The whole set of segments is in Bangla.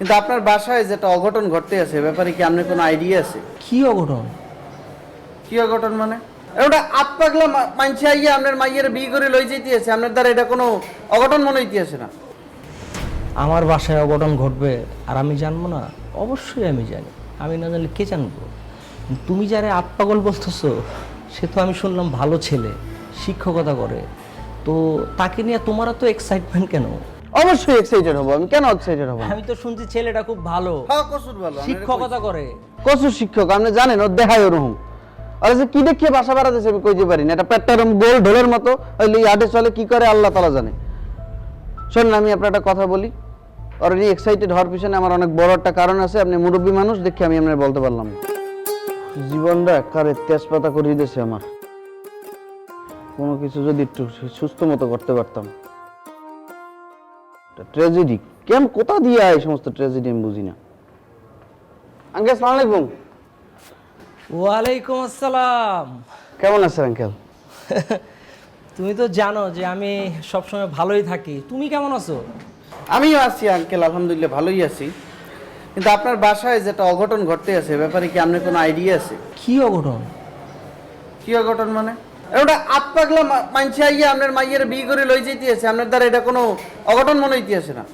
কিন্তু আপনার বাসায় যেটা অঘটন ঘটতে আছে ব্যাপারে কি আপনার কোনো আইডিয়া আছে? কি অঘটন? কি অঘটন মানে? ওটা আত্মাগলা মানছে আইয়া আপনার মাইয়ের বিয়ে করে লই যেতে আছে আপনার দ্বারা এটা কোনো অঘটন মনে হইতে আছে না? আমার বাসায় অঘটন ঘটবে আর আমি জানব না? অবশ্যই আমি জানি। আমি না জানলে কে জানব? তুমি যারে আত্মাগল বলতেছো সে তো আমি শুনলাম ভালো ছেলে শিক্ষকতা করে। তো তাকে নিয়ে তোমার তো এক্সাইটমেন্ট কেন? অবশ্যই এক্সাইটেড হব। আমি কেন এক্সাইটেড হব? আমি তো শুনছি ছেলেটা খুব ভালো। হ্যাঁ কসুর ভালো। শিক্ষকতা করে। কচু শিক্ষক আপনি জানেন ও দেখায় ওরকম। আর যে কি দেখিয়ে বাসা বাড়াতেছে আমি কইতে পারি না। এটা পেটটা এরকম গোল ঢোলের মতো ওই হাটে চলে কি করে আল্লাহ তালা জানে। শোনেন আমি আপনার একটা কথা বলি। অলরেডি এক্সাইটেড হওয়ার পিছনে আমার অনেক বড় একটা কারণ আছে। আপনি মুরব্বী মানুষ দেখে আমি আপনার বলতে পারলাম। না। জীবনটা একারে তেজপাতা করিয়ে দিয়েছে আমার। কোনো কিছু যদি একটু সুস্থ মতো করতে পারতাম। ট্র্যাজেডি কেম কোথা দিয়ে এই সমস্ত ট্র্যাজেডি আমি বুঝি না। আঙ্কেল সালাম আলাইকুম। ওয়ালাইকুম আসসালাম। কেমন আছেন আঙ্কেল? তুমি তো জানো যে আমি সবসময় ভালোই থাকি। তুমি কেমন আছো? আমিও আছি আঙ্কেল আলহামদুলিল্লাহ ভালোই আছি। কিন্তু আপনার বাসায় যেটা অঘটন ঘটতে আছে ব্যাপারে কি আপনার কোনো আইডিয়া আছে? কি অঘটন? কি অঘটন মানে? ওটা আত্মাগলা মানছে আইয়া আপনার মাইয়ের বিয়ে করে লই যেতে আছে আপনার দ্বারা এটা কোনো অঘটন মনে হইতে আছে না।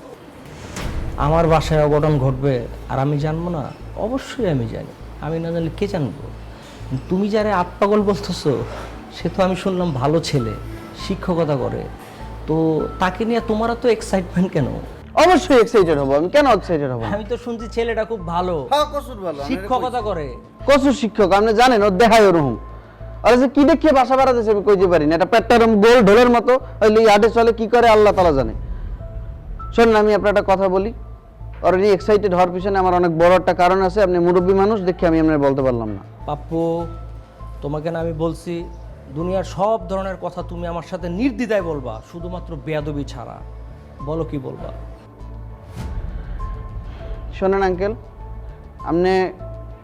আমার বাসায় অঘটন ঘটবে আর আমি জানব না? অবশ্যই আমি জানি। আমি না জানলে কে জানব? তুমি যারে আত্মাগল বলতেছো সে তো আমি শুনলাম ভালো ছেলে শিক্ষকতা করে। তো তাকে নিয়ে তোমার তো এক্সাইটমেন্ট কেন? অবশ্যই এক্সাইটেড হব আমি। কেন এক্সাইটেড হব? আমি তো শুনছি ছেলেটা খুব ভালো। হ্যাঁ কসুর ভালো শিক্ষকতা করে। কচু শিক্ষক আপনি জানেন ও দেখায় ওরকম। আর যে কি দেখিয়ে বাসা বাড়াতেছে আমি কইতে পারি না। এটা পেটটা এরকম গোল ঢোলের মতো ওই হাটে চলে কি করে? আল্লাহ তালা জানে। শোনেন আমি আপনার একটা কথা বলি। অলরেডি এক্সাইটেড হওয়ার পিছনে আমার অনেক বড় একটা কারণ আছে আপনি মুরব্বী মানুষ দেখে আমি আপনার বলতে পারলাম না। পাপ্পু তোমাকে না আমি বলছি দুনিয়ার সব ধরনের কথা তুমি আমার সাথে নির্দ্বিধায় বলবা শুধুমাত্র বেয়াদবি ছাড়া। বলো কি বলবা? শোনেন আঙ্কেল আপনি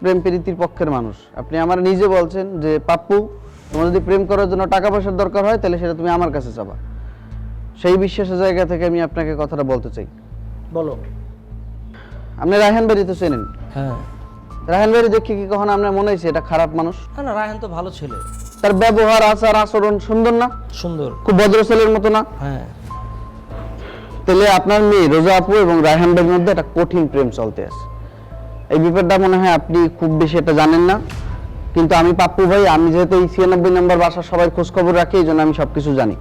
প্রেম প্রীতির পক্ষের মানুষ। আপনি আমার নিজে বলছেন যে পাপ্পু তোমার যদি প্রেম করার জন্য টাকা পয়সার দরকার হয় তাহলে সেটা তুমি আমার কাছে চাবা। সেই বিশ্বাসের জায়গা থেকে আমি আপনাকে কথাটা বলতে চাই। বলো। আপনি রায়হান বাড়ি তো চেনেন? হ্যাঁ। রায়হান বাড়ি দেখে কি কখনো আপনার মনে হয়েছে এটা খারাপ মানুষ? না না রায়হান তো ভালো ছেলে। তার ব্যবহার আচার আচরণ সুন্দর না? সুন্দর। খুব ভদ্র ছেলের মতো না? হ্যাঁ। তাহলে আপনার মেয়ে রোজা আপু এবং রায়হান ভাইয়ের মধ্যে একটা কঠিন প্রেম চলতে আছে। এই ব্যাপারটা মনে হয় আপনি খুব বেশি এটা জানেন না। কিন্তু আমি পাপ্পু ভাই আমি যেহেতু এই ছিয়ানব্বই নম্বর বাসার সবাই খোঁজখবর রাখি এই জন্য আমি সবকিছু জানি।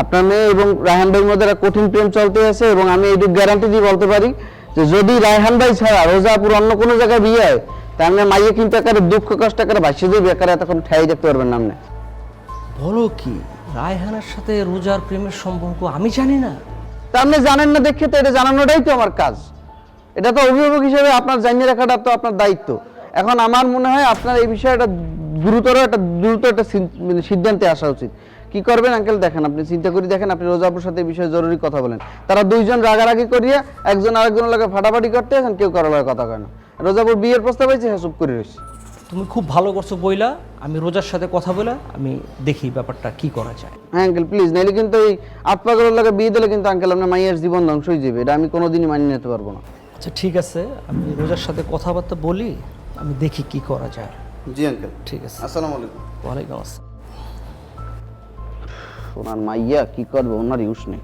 আপনার মেয়ে এবং রায়হান ভাইয়ের মধ্যে একটা কঠিন প্রেম চলতে আছে এবং আমি এইটুকু গ্যারান্টি দিয়ে বলতে পারি যে যদি রায়হান ভাই ছাড়া রোজাপুর অন্য কোনো জায়গায় বিয়ে হয় তা আপনার মাইয়ে কিন্তু একারে দুঃখ কষ্ট একারে ভাসিয়ে দেবে একারে এতক্ষণ ঠাই দেখতে পারবেন না আপনি। বলো কি রায়হানের সাথে রোজার প্রেমের সম্পর্ক আমি জানি না। তা আপনি জানেন না দেখে তো এটা জানানোটাই তো আমার কাজ। এটা তো অভিভাবক হিসেবে আপনার জানিয়ে রাখাটা তো আপনার দায়িত্ব। এখন আমার মনে হয় আপনার এই বিষয়টা গুরুতর একটা দ্রুত একটা মানে সিদ্ধান্তে আসা উচিত। কি করবেন আঙ্কেল দেখেন আপনি চিন্তা করে দেখেন আপনি রোজাপুর সাথে এই বিষয়ে জরুরি কথা বলেন। তারা দুইজন রাগারাগি করিয়া একজন আরেকজনের লাগে ফাটাফাটি করতে আছেন কেউ কারও লাগে কথা কয় না। রোজাপুর বিয়ের প্রস্তাব হয়েছে হ্যাঁ চুপ করে রয়েছে তুমি খুব ভালো করছ বইলা আমি রোজার সাথে কথা বলে আমি দেখি ব্যাপারটা কি করা যায়। হ্যাঁ আঙ্কেল প্লিজ নাইলে কিন্তু এই আত্মাগরের লাগে বিয়ে দিলে কিন্তু আঙ্কেল আপনার মাইয়ের জীবন ধ্বংস হয়ে যাবে এটা আমি কোনোদিনই মানিয়ে নিতে পারব না। আচ্ছা ঠিক আছে আমি রোজার সাথে কথাবার্তা বলি আমি দেখি কি করা যায়। জি আঙ্কেল ঠিক আছে। আসসালামু আলাইকুম। ওয়ালাইকুম আসসালাম। ওনার মাইয়া কি করবে ওনার ইউস নেই।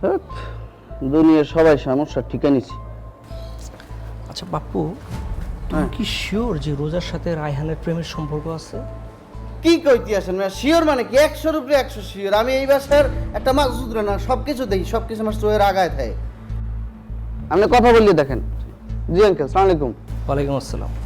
ধ্যাৎ, দুনিয়ার সবাই সমস্যা ঠিকা নিছি আচ্ছা বাপু তুমি কি শিওর যে রোজার সাথে রায়হানের প্রেমের সম্পর্ক আছে? কি কইতে আছেন শিওর মানে কি? একশোর উপরে একশো শিওর আমি এই বাসার একটা মাকসুদ না সব কিছু দেখি সব কিছু আমার চোখের আগায় থাকে। আপনি কথা বলিয়ে দেখেন। জি আঙ্কেল সালাম আলাইকুম। ওয়ালাইকুম আসসালাম।